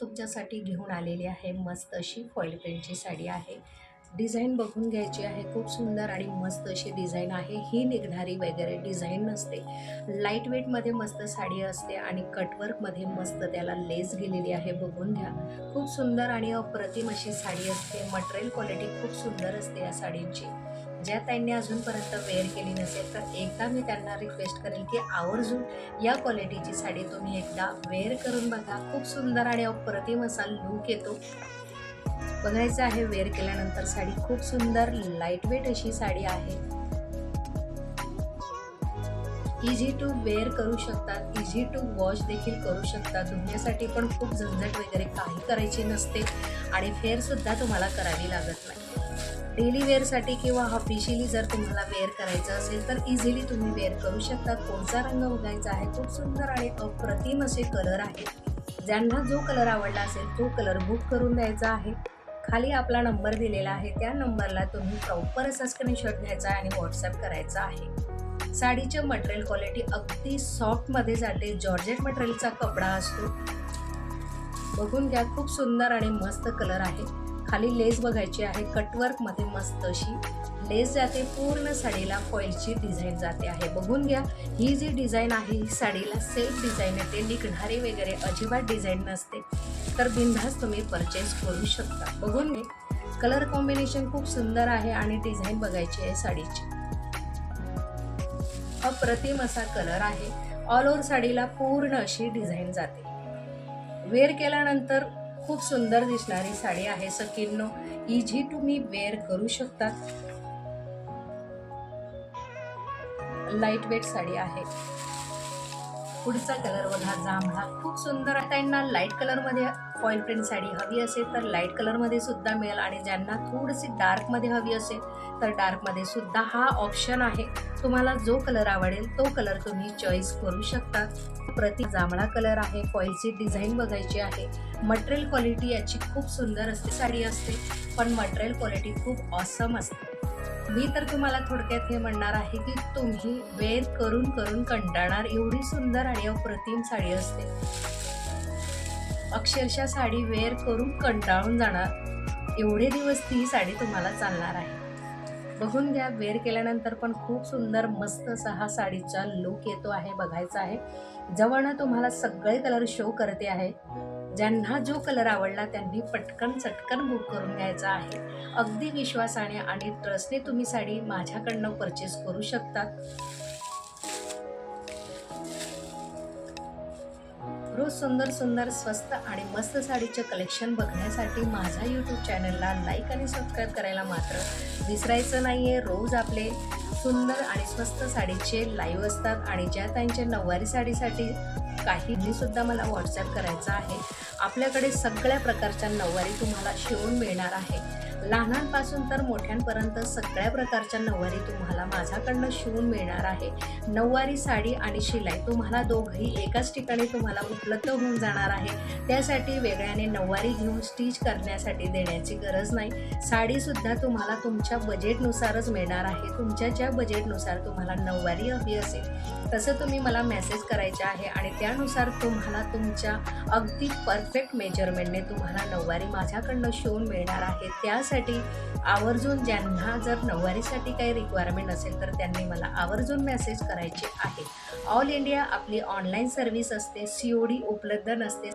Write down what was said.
तुमच्यासाठी घेऊन आलेली आहे. मस्त अशी फॉईल प्रिंटची साडी आहे. डिझाईन बघून घ्यायची आहे. खूप सुंदर आणि मस्त अशी डिझाईन आहे. ही निघणारी वगैरे डिझाईन नसते. लाइट वेटमध्ये मस्त साडी असते आणि कटवर्कमध्ये मस्त त्याला लेस गेलेली आहे. बघून घ्या. खूप सुंदर आणि अप्रतिम अशी साडी असते. मटेरियल क्वालिटी खूप सुंदर असते या साडींची. ज्या त्यांनी अजूनपर्यंत वेअर केली नसेल तर एकदा मी त्यांना रिक्वेस्ट करेल की आवर्जून या क्वालिटीची साडी तुम्ही एकदा वेअर करून बघा. खूप सुंदर आणि अप्रतिम असा लूक येतो. बघायचं आहे वेअर केल्यानंतर साडी खूप सुंदर लाइट वेट अशी साडी आहे. इझी टू वेअर करू शकतात इझी टू वॉश देखील करू शकतात. धुण्यासाठी पण खूप झंझट वगैरे काही करायची नसते आणि फेअरसुद्धा तुम्हाला करावी लागत नाही. डेली वेअरसाठी किंवा ऑफिशियली जर तुम्हाला वेअर करायचं असेल तर इझिली तुम्ही वेअर करू शकता. कोणता रंग बघायचा आहे? खूप सुंदर आणि अप्रतिम असे कलर आहेत. ज्यांना जो कलर आवडला असेल तो कलर बुक करून द्यायचा आहे. खाली आपला नंबर दिलेला आहे. त्या नंबरला तुम्ही प्रॉपर असा स्क्रीनशॉट घ्यायचा आहे आणि व्हॉट्सअप करायचा आहे. साडीचं मटेरियल क्वालिटी अगदी सॉफ्टमध्ये जाते. जॉर्जेट मटेरियलचा कपडा असतो. बघून घ्या खूप सुंदर आणि मस्त कलर आहे. खाली लेस बघायची आहे कटवर्कमध्ये मस्त अशी. लेस जाते पूर्ण साडीला फॉईलची डिझाईन जाते आहे. बघून घ्या ही जी डिझाईन आहे ही साडीला सेफ डिझाईन येते निघणारी वगैरे अजिबात डिझाईन नसते. तर बिनधास्त तुम्ही परचेस करू शकता. बघून घे कलर कॉम्बिनेशन खूप सुंदर आहे आणि डिझाईन बघायची आहे साडीची. अप्रतिम असा कलर आहे. ऑल ओव्हर साडीला पूर्ण अशी डिझाईन जाते. वेअर केल्यानंतर खूप सुंदर दिसणारी साडी आहे सकिन्नो इझी तुम्ही वेअर करू शकता लाइट वेट साडी आहे. पुढचा कलर बघा जांभळा खूप सुंदर आहे. त्यांना लाइट कलरमध्ये फॉईल प्रिंट साडी हवी असेल तर लाइट कलरमध्ये सुद्धा मिळेल आणि ज्यांना थोडीशी डार्कमध्ये हवी असेल तर डार्कमध्ये सुद्धा हा ऑप्शन आहे. तुम्हाला जो कलर आवडेल तो कलर तुम्ही चॉईस करू शकता. प्रति जांभळा कलर आहे. फॉईलची डिझाईन बघायची आहे. मटेरियल क्वालिटी याची खूप सुंदर असते साडी असते. पण मटेरियल क्वालिटी खूप ऑसम असते. मी तर तुम्हाला थोडक्यात हे म्हणणार आहे की तुम्ही वेअर करून करून कंटाळणार. एवढी सुंदर आणि अप्रतिम साडी असते. अक्षरशः साडी वेअर करून कंटाळून जाणार. एवढे दिवस ती साडी तुम्हाला चालणार आहे. बघून घ्या. वेअर केल्यानंतर पण खूप सुंदर मस्त असा हा साडीचा लुक येतो आहे बघायचा आहे. जवळनं तुम्हाला सगळे कलर शो करते आहे. ज्यांना जो कलर आवडला त्यांनी पटकन चटकन बुक करून घ्यायचा आहे. अगदी विश्वासाने आणि ट्रस्टने तुम्ही साडी माझ्याकडनं परचेस करू शकतात सुंदर सुंदर स्वस्त आणि मस्त साडीचे कलेक्शन बघण्यासाठी माझ्या यूट्यूब चॅनलला लाईक आणि सबस्क्राईब करायला मात्र विसरायचं नाही आहे रोज आपले सुंदर आणि स्वस्त साडीचे लाईव्ह असतात आणि ज्या त्यांच्या नऊवारी साडीसाठी काही सुद्धा मला व्हॉट्सॲप करायचा आहे. आपल्याकडे सगळ्या प्रकारच्या नऊवारी तुम्हाला शिवून मिळणार आहे. लहानांपासून तर मोठ्यांपर्यंत सगळ्या प्रकारच्या नऊवारी तुम्हाला माझ्याकडनं शिवून मिळणार आहे. नऊवारी साडी आणि शिलाई तुम्हाला दोघंही एकाच ठिकाणी तुम्हाला उपलब्ध होऊन जाणार आहे. त्यासाठी वेगळ्याने नऊवारी घेऊन स्टिच करण्यासाठी देण्याची गरज नाही. साडीसुद्धा तुम्हाला तुमच्या बजेटनुसारच मिळणार आहे. तुमच्या ज्या बजेटनुसार तुम्हाला नऊवारी हवी असेल तसं तुम्ही मला मेसेज करायचे आहे आणि त्यानुसार तुम्हाला तुमच्या अगदी परफेक्ट मेजरमेंटने तुम्हाला नऊवारी माझ्याकडनं शिवून मिळणार आहे. त्यासाठी आवर्जून ज्यांना जर नऊवारीसाठी काही रिक्वायरमेंट असेल तर त्यांनी मला आवर्जून मेसेज करायचे आहे. ऑल इंडिया आपली ऑनलाईन सर्व्हिस असते सी ओ डी उपलब्ध नसते.